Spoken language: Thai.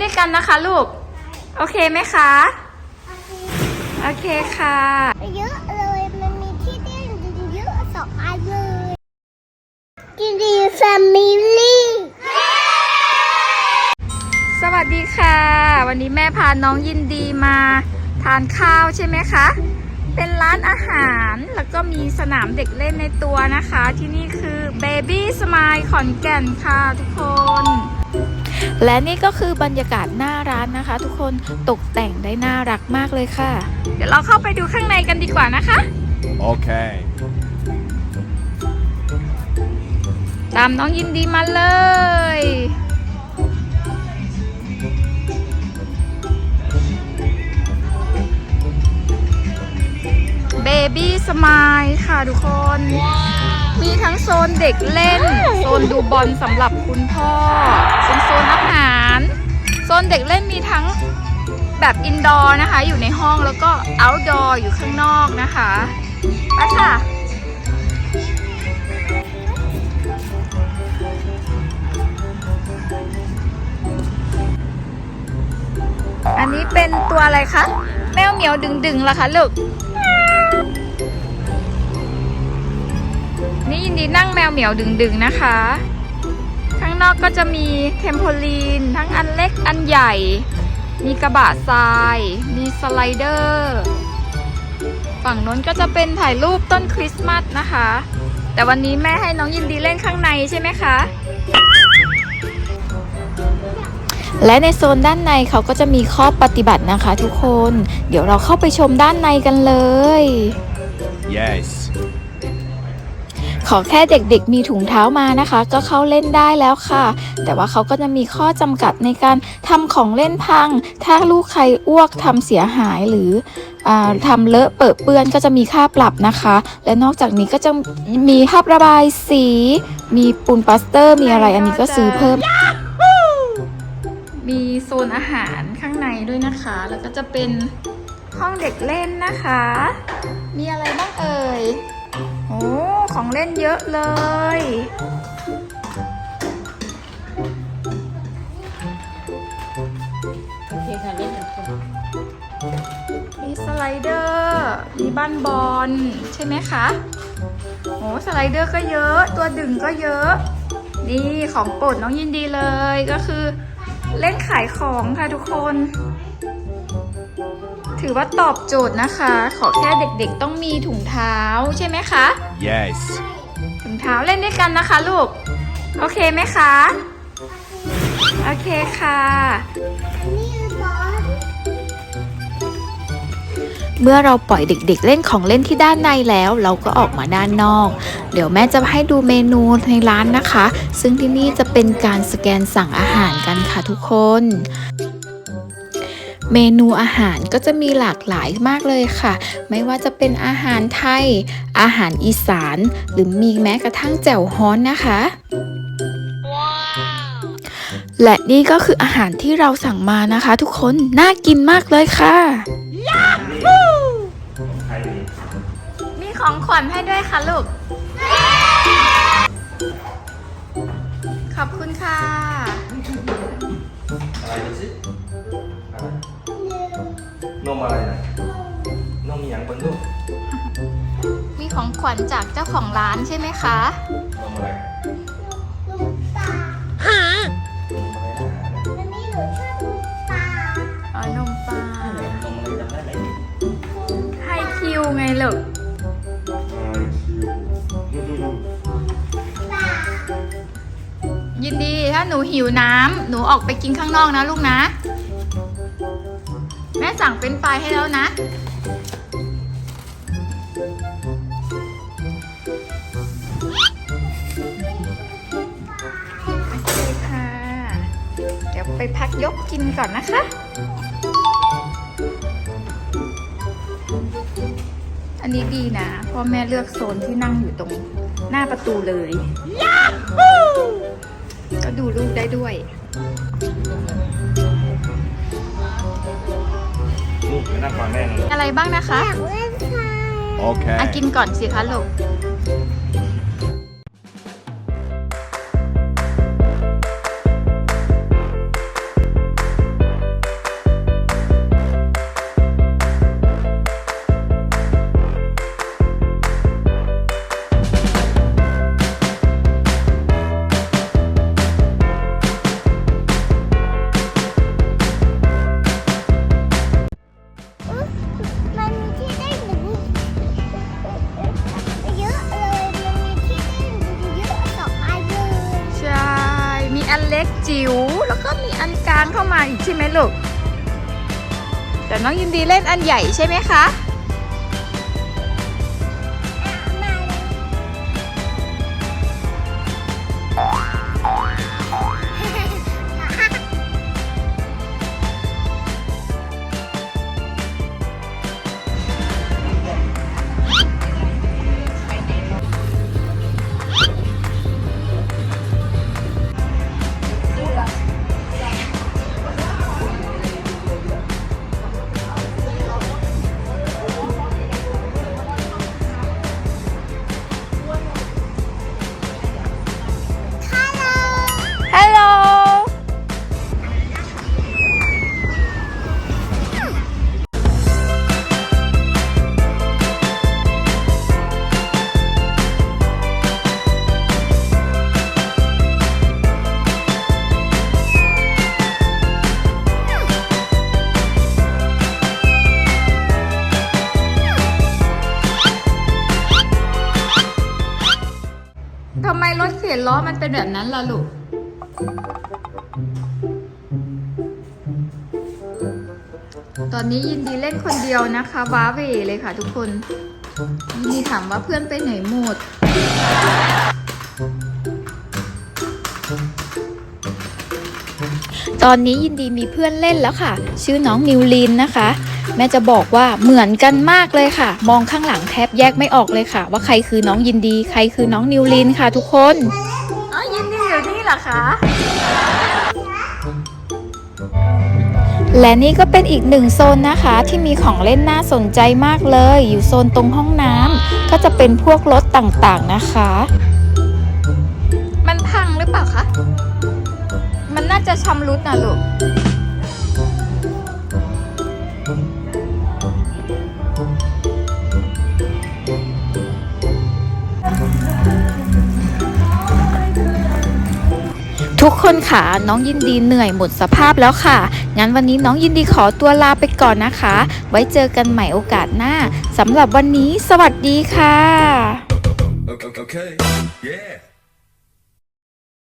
ด้วยกันนะคะลูก โอเคไหมคะ โอเคค่ะ เยอะเลย มันมีที่เล่นเยอะสองอันเลยกินดีแฟมิลี่สวัสดีค่ะ วันนี้แม่พาน้องยินดีมาทานข้าวใช่ไหมคะ เป็นร้านอาหารแล้วก็มีสนามเด็กเล่นในตัวนะคะ ที่นี่คือ Baby Smile ขอนแก่นค่ะทุกคน และนี่ก็คือบรรยากาศหน้าร้านนะคะ ทุกคนตกแต่งได้น่ารักมากเลยค่ะ เดี๋ยวเราเข้าไปดูข้างในกันดีกว่านะคะ Okay. ตามน้องยินดีมาเลย เบบี้สมายค่ะทุกคน มีทั้งโซนเด็กเล่น โซนดูบอลสำหรับคุณพ่อ เป็นโซนอาหาร โซนเด็กเล่นมีทั้งแบบอินดอร์นะคะ อยู่ในห้องแล้วก็เอาท์ดอร์อยู่ข้างนอกนะคะไปค่ะอันนี้เป็นตัวอะไรคะ แมวเหมียวดึงๆเหรอคะลูก นี่ยินดีนั่งแมวเหมียวดึงดึงๆนะคะ ข้างนอกก็จะมีเทมโพลีน ทั้งอันเล็กอันใหญ่ มีกระบะทราย มีสไลเดอร์ ฝั่งนู้นก็จะเป็นถ่ายรูปต้นคริสต์มาสนะคะ แต่วันนี้แม่ให้น้องยินดีเล่นข้างในใช่ไหมคะ และในโซนด้านในเขาก็จะมีข้อปฏิบัตินะคะทุกคน เดี๋ยวเราเข้าไปชมด้านในกันเลย Yes. ขอแค่เด็กๆ มีถุงเท้ามานะคะ ก็เข้าเล่นได้แล้วค่ะ แต่ว่าเขาก็จะมีข้อจำกัดในการทำของเล่นพัง ถ้าลูกใครอ้วกทำเสียหายหรือทำเลอะเปิดเปื้อนก็จะมีค่าปรับนะคะ และนอกจากนี้ก็จะมีภาพระบายสี มีปูนปลาสเตอร์ มีอะไรอันนี้ก็ซื้อเพิ่ม มีโซนอาหารข้างในด้วยนะคะ แล้วก็จะเป็นห้องเด็กเล่นนะคะ มีอะไรบ้างเอ่ย โอ้ ของเล่นเยอะเลยมีสไลเดอร์ มีบ้านบอลใช่ไหมคะโอ้สไลเดอร์ก็เยอะ ตัวดึงก็เยอะ นี่ของโปรดน้องยินดีเลยก็คือ เล่นขายของค่ะทุกคน ถือว่าตอบโจทย์นะคะ ขอแค่เด็กๆต้องมีถุงเท้าใช่ไหมคะ Yes. ถุงเท้าเล่นด้วยกันนะคะลูก โอเคไหมคะ โอเคค่ะนี่บอสเมื่อเราปล่อยเด็กๆ เล่นของเล่นที่ด้านในแล้ว เราก็ออกมาด้านนอก เดี๋ยวแม่จะให้ดูเมนูในร้านนะคะ ซึ่งที่นี่จะเป็นการสแกนสั่งอาหารกันค่ะทุกคน เมนูอาหารก็จะมีหลากหลายมากเลยค่ะ ไม่ว่าจะเป็นอาหารไทย อาหารอีสาน หรือมีแม้กระทั่งแจ่วฮ้อนนะคะและนี่ก็คืออาหารที่เราสั่งมานะคะ ทุกคนน่ากินมากเลยค่ะ มีของขวัญให้ด้วยค่ะลูก ขอบคุณค่ะ นมอะไรนะนมมีอย่างบนลูกมีของขวัญจากเจ้าของร้านใช่ไหมคะนมอะไรลูกตานมอะไรนะวันนี้หนูชอบลูกตาอ๋อนมปลานมอะไรจำได้ไหมให้คิวไงลูกตายินดีถ้าหนูหิวน้ำหนูออกไปกินข้างนอกนะลูกนะ แม่สั่งเป็นไฟรายให้แล้วนะ โอเคค่ะ เดี๋ยวไปพักยกกินก่อนนะคะ อันนี้ดีนะเพราะแม่เลือกโซนที่นั่งอยู่ตรงหน้าประตูเลยก็ดูลูกได้ด้วย นี่ไปนั่งฟังแม่หน่อยอะไรบ้างนะคะ อยากเล่นค่ะ Okay. อะกินก่อนสิคะลูก อันเล็กจิ๋วแล้วก็มีอันกลางเข้ามาอีกใช่ไหมลูกแต่น้องยินดีเล่นอันใหญ่ใช่ไหมคะ มันเป็นแบบนั้นล่ะลูก ตอนนี้ยินดีเล่นคนเดียวนะคะว้าเวเลยค่ะทุกคน ยินดีถามว่าเพื่อนไปไหนหมด ตอนนี้ยินดีมีเพื่อนเล่นแล้วค่ะ ชื่อน้องนิวลินนะคะ แม่จะบอกว่าเหมือนกันมากเลยค่ะ มองข้างหลังแทบแยกไม่ออกเลยค่ะ ว่าใครคือน้องยินดี ใครคือน้องนิวลินค่ะทุกคน เหรอคะ และนี่ก็เป็นอีกหนึ่งโซนนะคะที่มีของเล่นน่าสนใจมากเลย อยู่โซนตรงห้องน้ำก็จะเป็นพวกรถต่างๆนะคะ มันพังหรือเปล่าคะ มันน่าจะชำรุดนะลูก ทุกคนค่ะน้องยินดีเหนื่อยหมดสภาพแล้วค่ะ งั้นวันนี้น้องยินดีขอตัวลาไปก่อนนะคะ ไว้เจอกันใหม่โอกาสหน้าสำหรับวันนี้ สวัสดีค่ะ Okay. okay. Yeah.